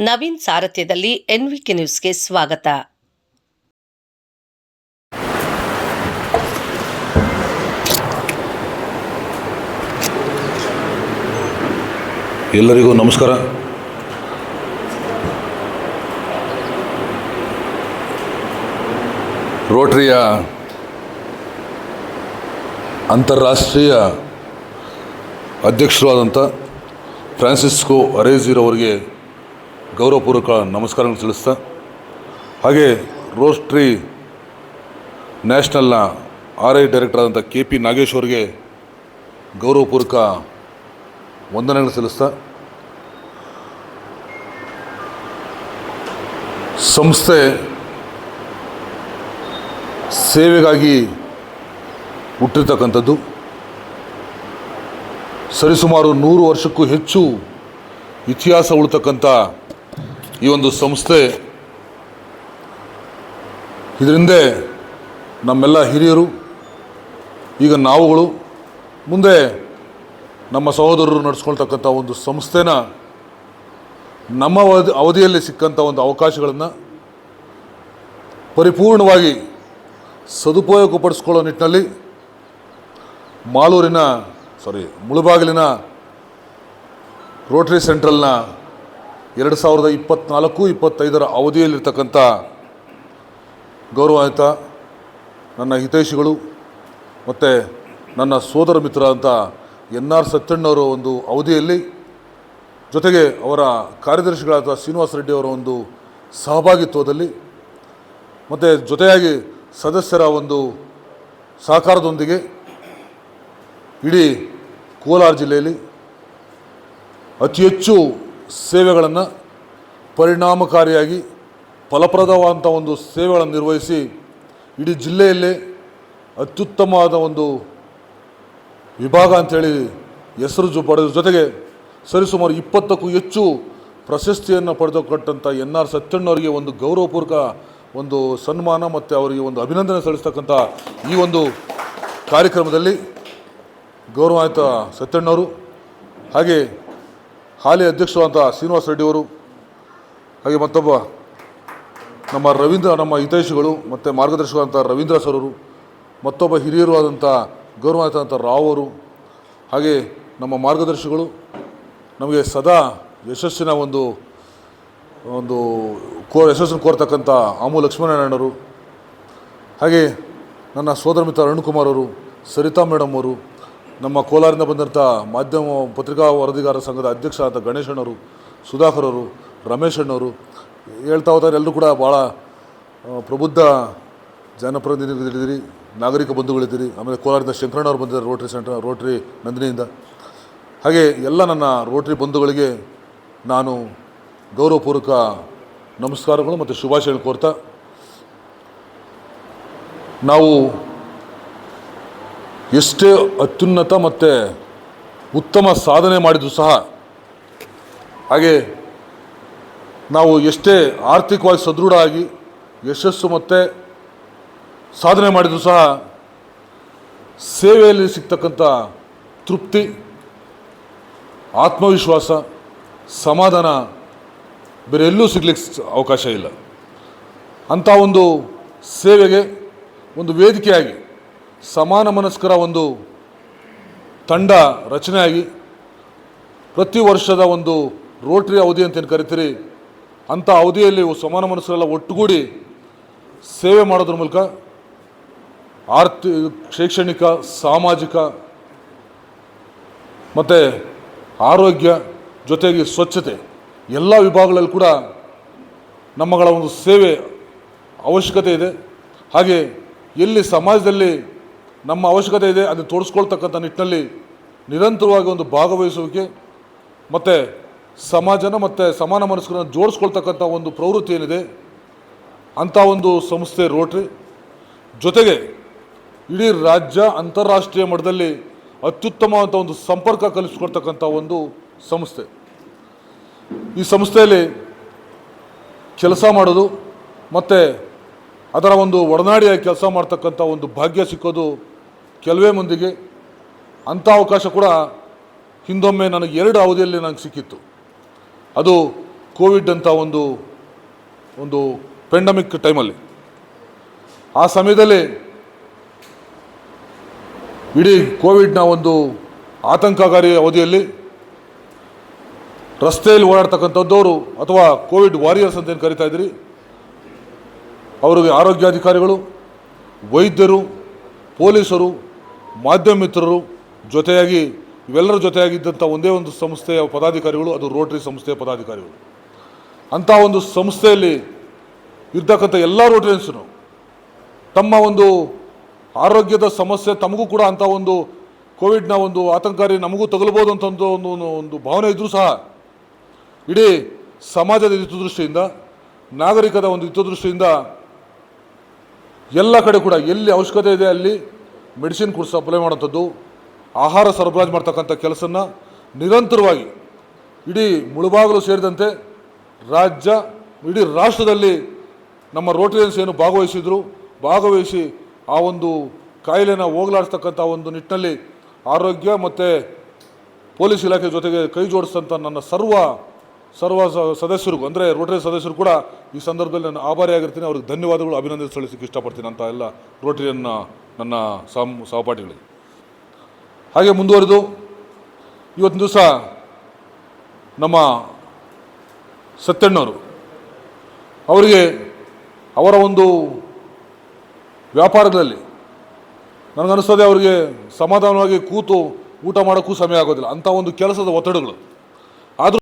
ನವೀನ್ ಸಾರಥ್ಯದಲ್ಲಿ ಎನ್ವಿಕೆ ನ್ಯೂಸ್ಗೆ ಸ್ವಾಗತ. ಎಲ್ಲರಿಗೂ ನಮಸ್ಕಾರ. ರೋಟರಿಯ ಅಂತಾರಾಷ್ಟ್ರೀಯ ಅಧ್ಯಕ್ಷರಾದಂಥ ಫ್ರಾನ್ಸಿಸ್ಕೋ ಅರೇಜಿರವರಿಗೆ ಗೌರವಪೂರ್ವಕ ನಮಸ್ಕಾರಗಳನ್ನು ತಿಳಿಸ್ತಾ, ಹಾಗೆ ರೋಸ್ಟ್ರಿ ನ್ಯಾಷನಲ್ನ ಆರ್ ಐ ಡೈರೆಕ್ಟರ್ ಆದಂಥ ಕೆ ಪಿ ನಾಗೇಶ್ ಅವರಿಗೆ ಗೌರವಪೂರ್ವಕ ವಂದನೆಗಳು ಸಲ್ಲಿಸ್ತಾ ಸಂಸ್ಥೆ ಸೇವೆಗಾಗಿ ಹುಟ್ಟಿರ್ತಕ್ಕಂಥದ್ದು, ಸರಿಸುಮಾರು ನೂರು ವರ್ಷಕ್ಕೂ ಹೆಚ್ಚು ಇತಿಹಾಸ ಉಳ್ತಕ್ಕಂಥ ಈ ಒಂದು ಸಂಸ್ಥೆ ಇದರಿಂದ ನಮ್ಮೆಲ್ಲ ಹಿರಿಯರು, ಈಗ ನಾವುಗಳು, ಮುಂದೆ ನಮ್ಮ ಸಹೋದರರು ನಡೆಸ್ಕೊಳ್ತಕ್ಕಂಥ ಒಂದು ಸಂಸ್ಥೆನ ನಮ್ಮ ಅವಧಿ, ಅವಧಿಯಲ್ಲಿ ಸಿಕ್ಕಂಥ ಒಂದು ಅವಕಾಶಗಳನ್ನು ಪರಿಪೂರ್ಣವಾಗಿ ಸದುಪಯೋಗಪಡಿಸ್ಕೊಳ್ಳೋ ನಿಟ್ಟಿನಲ್ಲಿ ಮಾಲೂರಿನ ಸಾರಿ ಮುಳುಬಾಗಿಲಿನ ರೋಟರಿ ಸೆಂಟ್ರಲ್ನ ಎರಡು ಸಾವಿರದ ಇಪ್ಪತ್ತ್ನಾಲ್ಕು ಇಪ್ಪತ್ತೈದರ ಅವಧಿಯಲ್ಲಿರ್ತಕ್ಕಂಥ ಗೌರವಾನ್ವಿತ ನನ್ನ ಹಿತೈಷಿಗಳು ಮತ್ತು ನನ್ನ ಸೋದರ ಮಿತ್ರ ಅಂತ ಎನ್ ಆರ್ ಸತ್ಯಣ್ಣವರ ಒಂದು ಅವಧಿಯಲ್ಲಿ ಜೊತೆಗೆ ಅವರ ಕಾರ್ಯದರ್ಶಿಗಳಾದ ಶ್ರೀನಿವಾಸ ರೆಡ್ಡಿ ಅವರ ಒಂದು ಸಹಭಾಗಿತ್ವದಲ್ಲಿ ಮತ್ತು ಜೊತೆಯಾಗಿ ಸದಸ್ಯರ ಒಂದು ಸಹಕಾರದೊಂದಿಗೆ ಇಡೀ ಕೋಲಾರ ಜಿಲ್ಲೆಯಲ್ಲಿ ಅತಿ ಹೆಚ್ಚು ಸೇವೆಗಳನ್ನು ಪರಿಣಾಮಕಾರಿಯಾಗಿ ಫಲಪ್ರದವಾದಂಥ ಒಂದು ಸೇವೆಗಳನ್ನು ನಿರ್ವಹಿಸಿ ಇಡೀ ಜಿಲ್ಲೆಯಲ್ಲೇ ಅತ್ಯುತ್ತಮವಾದ ಒಂದು ವಿಭಾಗ ಅಂಥೇಳಿ ಹೆಸರು ಜು, ಪಡೆದ ಜೊತೆಗೆ ಸರಿಸುಮಾರು ಇಪ್ಪತ್ತಕ್ಕೂ ಹೆಚ್ಚು ಪ್ರಶಸ್ತಿಯನ್ನು ಪಡೆದುಕೊಟ್ಟಂಥ ಎನ್ ಆರ್ ಸತ್ಯಣ್ಣವರಿಗೆ ಒಂದು ಗೌರವಪೂರ್ವಕ ಒಂದು ಸನ್ಮಾನ ಮತ್ತು ಅವರಿಗೆ ಒಂದು ಅಭಿನಂದನೆ ಸಲ್ಲಿಸ್ತಕ್ಕಂಥ ಈ ಒಂದು ಕಾರ್ಯಕ್ರಮದಲ್ಲಿ ಗೌರವಾನ್ವಿತ ಸತ್ಯಣ್ಣವರು ಹಾಗೆ ಹಾಲಿ ಅಧ್ಯಕ್ಷರಾದಂಥ ಶ್ರೀನಿವಾಸ ರೆಡ್ಡಿಯವರು ಹಾಗೆ ಮತ್ತೊಬ್ಬ ನಮ್ಮ ರವೀಂದ್ರ, ನಮ್ಮ ಹಿತೈಷಿಗಳು, ಮತ್ತು ಮಾರ್ಗದರ್ಶಕರಾದಂಥ ರವೀಂದ್ರ ಸರರು ಮತ್ತೊಬ್ಬ ಹಿರಿಯರು ಆದಂಥ ಗೌರವಾನ್ವಿತ ರಾವ್ ಅವರು, ಹಾಗೆ ನಮ್ಮ ಮಾರ್ಗದರ್ಶಿಗಳು, ನಮಗೆ ಸದಾ ಯಶಸ್ಸಿನ ಒಂದು ಒಂದು ಕೋ ಯಶಸ್ಸನ್ನು ಕೋರ್ತಕ್ಕಂಥ ಆಮು ಲಕ್ಷ್ಮೀನಾರಾಯಣರು ಹಾಗೆ ನನ್ನ ಸೋದರ ಮಿತ್ರ ಅರುಣ್ಕುಮಾರ್ ಅವರು, ಸರಿತಾ ಮೇಡಮ್ ಅವರು ನಮ್ಮ ಕೋಲಾರಿಂದ ಬಂದಂಥ ಮಾಧ್ಯಮ ಪತ್ರಿಕಾ ವರದಿಗಾರರ ಸಂಘದ ಅಧ್ಯಕ್ಷರಾದ ಗಣೇಶಣ್ಣವರು ಸುಧಾಕರವರು ರಮೇಶ್ ಅಣ್ಣವರು ಹೇಳ್ತಾ ಹೋದರೆ. ಎಲ್ಲರೂ ಕೂಡ ಭಾಳ ಪ್ರಬುದ್ಧ ಜನಪ್ರತಿನಿಧಿಗಳಿದ್ದೀರಿ, ನಾಗರಿಕ ಬಂಧುಗಳಿದ್ದೀರಿ. ಆಮೇಲೆ ಕೋಲಾರದಿಂದ ಶಂಕರಣ್ಣವ್ರು ಬಂದಿದ್ದಾರೆ ರೋಟ್ರಿ ಸೆಂಟರ್ ರೋಟ್ರಿ ನಂದಿನಿಯಿಂದ. ಹಾಗೆ ಎಲ್ಲ ನನ್ನ ರೋಟ್ರಿ ಬಂಧುಗಳಿಗೆ ನಾನು ಗೌರವಪೂರ್ವಕ ನಮಸ್ಕಾರಗಳು ಮತ್ತು ಶುಭಾಶಯಗಳು ಕೋರ್ತಾ. ನಾವು ಎಷ್ಟೇ ಅತ್ಯುನ್ನತ ಮತ್ತು ಉತ್ತಮ ಸಾಧನೆ ಮಾಡಿದರೂ ಸಹ, ಹಾಗೆ ನಾವು ಎಷ್ಟೇ ಆರ್ಥಿಕವಾಗಿ ಸದೃಢ ಆಗಿ ಯಶಸ್ಸು ಮತ್ತು ಸಾಧನೆ ಮಾಡಿದರೂ ಸಹ, ಸೇವೆಯಲ್ಲಿ ಸಿಗ್ತಕ್ಕಂಥ ತೃಪ್ತಿ, ಆತ್ಮವಿಶ್ವಾಸ, ಸಮಾಧಾನ ಬೇರೆ ಎಲ್ಲೂ ಸಿಗ್ಲಿಕ್ಕೆ ಅವಕಾಶ ಇಲ್ಲ. ಅಂಥ ಒಂದು ಸೇವೆಗೆ, ಒಂದು ವೇದಿಕೆಯಾಗಿ ಸಮಾನ ಮನಸ್ಕರ ಒಂದು ತಂಡ ರಚನೆಯಾಗಿ ಪ್ರತಿ ವರ್ಷದ ಒಂದು ರೋಟ್ರಿ ಅವಧಿ ಅಂತೇನು ಕರಿತೀರಿ ಅಂಥ ಅವಧಿಯಲ್ಲಿ ಸಮಾನ ಮನಸ್ಸರೆಲ್ಲ ಒಟ್ಟುಗೂಡಿ ಸೇವೆ ಮಾಡೋದ್ರ ಮೂಲಕ ಆರ್ಥಿ ಶೈಕ್ಷಣಿಕ, ಸಾಮಾಜಿಕ ಮತ್ತು ಆರೋಗ್ಯ ಜೊತೆಗೆ ಸ್ವಚ್ಛತೆ ಎಲ್ಲ ವಿಭಾಗಗಳಲ್ಲಿ ಕೂಡ ನಮ್ಮಗಳ ಒಂದು ಸೇವೆ ಅವಶ್ಯಕತೆ ಇದೆ. ಹಾಗೆ ಎಲ್ಲಿ ಸಮಾಜದಲ್ಲಿ ನಮ್ಮ ಅವಶ್ಯಕತೆ ಇದೆ ಅದನ್ನು ತೋರಿಸ್ಕೊಳ್ತಕ್ಕಂಥ ನಿಟ್ಟಿನಲ್ಲಿ ನಿರಂತರವಾಗಿ ಒಂದು ಭಾಗವಹಿಸುವಿಕೆ ಮತ್ತು ಸಮಾಜನ ಮತ್ತು ಸಮಾನ ಮನಸ್ಕರನ್ನು ಜೋಡಿಸ್ಕೊಳ್ತಕ್ಕಂಥ ಒಂದು ಪ್ರವೃತ್ತಿ ಏನಿದೆ, ಅಂಥ ಒಂದು ಸಂಸ್ಥೆ ರೋಟ್ರಿ. ಜೊತೆಗೆ ಇಡೀ ರಾಜ್ಯ ಅಂತಾರಾಷ್ಟ್ರೀಯ ಮಟ್ಟದಲ್ಲಿ ಅತ್ಯುತ್ತಮವಾದಂಥ ಒಂದು ಸಂಪರ್ಕ ಕಲಿಸ್ಕೊಡ್ತಕ್ಕಂಥ ಒಂದು ಸಂಸ್ಥೆ. ಈ ಸಂಸ್ಥೆಯಲ್ಲಿ ಕೆಲಸ ಮಾಡೋದು ಮತ್ತು ಅದರ ಒಂದು ಒಡನಾಡಿಯಾಗಿ ಕೆಲಸ ಮಾಡ್ತಕ್ಕಂಥ ಒಂದು ಭಾಗ್ಯ ಸಿಕ್ಕೋದು ಕೆಲವೇ ಮಂದಿಗೆ ಅಂಥ ಅವಕಾಶ ಕೂಡ ಹಿಂದೊಮ್ಮೆ ನನಗೆ ಎರಡು ಅವಧಿಯಲ್ಲಿ ನನಗೆ ಸಿಕ್ಕಿತ್ತು. ಅದು ಕೋವಿಡ್ ಅಂತ ಒಂದು ಒಂದು ಪೆಂಡಮಿಕ್ ಟೈಮಲ್ಲಿ ಆ ಸಮಯದಲ್ಲಿ ಇಡೀ ಕೋವಿಡ್ನ ಒಂದು ಆತಂಕಕಾರಿ ಅವಧಿಯಲ್ಲಿ ರಸ್ತೆಯಲ್ಲಿ ಓಡಾಡ್ತಕ್ಕಂಥದ್ದವರು ಅಥವಾ ಕೋವಿಡ್ ವಾರಿಯರ್ಸ್ ಅಂತ ಏನು ಕರಿತಾ ಇದ್ರಿ ಅವರಿಗೆ ಆರೋಗ್ಯಾಧಿಕಾರಿಗಳು, ವೈದ್ಯರು, ಪೊಲೀಸರು ಮಾಧ್ಯಮ ಮಿತ್ರರು ಜೊತೆಯಾಗಿ, ಇವೆಲ್ಲರ ಜೊತೆಯಾಗಿದ್ದಂಥ ಒಂದೇ ಒಂದು ಸಂಸ್ಥೆಯ ಪದಾಧಿಕಾರಿಗಳು, ಅದು ರೋಟರಿ ಸಂಸ್ಥೆಯ ಪದಾಧಿಕಾರಿಗಳು. ಅಂಥ ಒಂದು ಸಂಸ್ಥೆಯಲ್ಲಿ ಇರ್ತಕ್ಕಂಥ ಎಲ್ಲ ರೋಟರಿಯನ್ಸನು ತಮ್ಮ ಒಂದು ಆರೋಗ್ಯದ ಸಮಸ್ಯೆ, ತಮಗೂ ಕೂಡ ಅಂಥ ಒಂದು ಕೋವಿಡ್ನ ಒಂದು ಆತಂಕಾರಿ ನಮಗೂ ತಗಲ್ಬೋದು ಅಂತ ಒಂದು ಒಂದು, ಒಂದು- ಒಂದು ಭಾವನೆ ಇದ್ದರೂ ಸಹ, ಇಡೀ ಸಮಾಜದ ಹಿತದೃಷ್ಟಿಯಿಂದ, ನಾಗರಿಕದ ಒಂದು ಹಿತದೃಷ್ಟಿಯಿಂದ ಎಲ್ಲ ಕಡೆ ಕೂಡ ಎಲ್ಲಿ ಅವಶ್ಯಕತೆ ಇದೆ ಅಲ್ಲಿ ಮೆಡಿಸಿನ್ ಕೂಡ ಸಪ್ಲೈ ಮಾಡೋಂಥದ್ದು ಆಹಾರ ಸರಬರಾಜು ಮಾಡ್ತಕ್ಕಂಥ ಕೆಲಸನ ನಿರಂತರವಾಗಿ ಇಡೀ ಮುಳುಬಾಗಲು ಸೇರಿದಂತೆ ರಾಜ್ಯ, ಇಡೀ ರಾಷ್ಟ್ರದಲ್ಲಿ ನಮ್ಮ ರೋಟರಿಯನ್ಸ್ ಏನು ಭಾಗವಹಿಸಿದ್ರು, ಭಾಗವಹಿಸಿ ಆ ಒಂದು ಕಾಯಿಲೆನ ಹೋಗಲಾಡಿಸ್ತಕ್ಕಂಥ ಒಂದು ನಿಟ್ಟಿನಲ್ಲಿ ಆರೋಗ್ಯ ಮತ್ತು ಪೊಲೀಸ್ ಇಲಾಖೆ ಜೊತೆಗೆ ಕೈ ಜೋಡಿಸಿದಂಥ ನನ್ನ ಸರ್ವ ಸರ್ವ ಸದಸ್ಯರಿಗೂ, ಅಂದರೆ ರೋಟರಿ ಸದಸ್ಯರು ಕೂಡ ಈ ಸಂದರ್ಭದಲ್ಲಿ ನಾನು ಆಭಾರಿಯಾಗಿರ್ತೀನಿ. ಅವ್ರಿಗೆ ಧನ್ಯವಾದಗಳು ಅಭಿನಂದನೆ ಸಲ್ಲಿಸಕ್ಕೆ ಇಷ್ಟಪಡ್ತೀನಿ ಅಂತ ಎಲ್ಲ ರೋಟರಿಯನ್ನ ನನ್ನ ಸಮ್ ಸಹಪಾಠಿಗಳಿಗೆ. ಹಾಗೆ ಮುಂದುವರೆದು, ಇವತ್ತಿನ ದಿವಸ ನಮ್ಮ ಸತ್ಯಣ್ಣವರು ಅವರಿಗೆ ಅವರ ಒಂದು ವ್ಯಾಪಾರಗಳಲ್ಲಿ ನನಗನ್ನಿಸ್ತದೆ ಅವರಿಗೆ ಸಮಾಧಾನವಾಗಿ ಕೂತು ಊಟ ಮಾಡೋಕ್ಕೂ ಸಮಯ ಆಗೋದಿಲ್ಲ. ಅಂಥ ಒಂದು ಕೆಲಸದ ಒತ್ತಡಗಳು.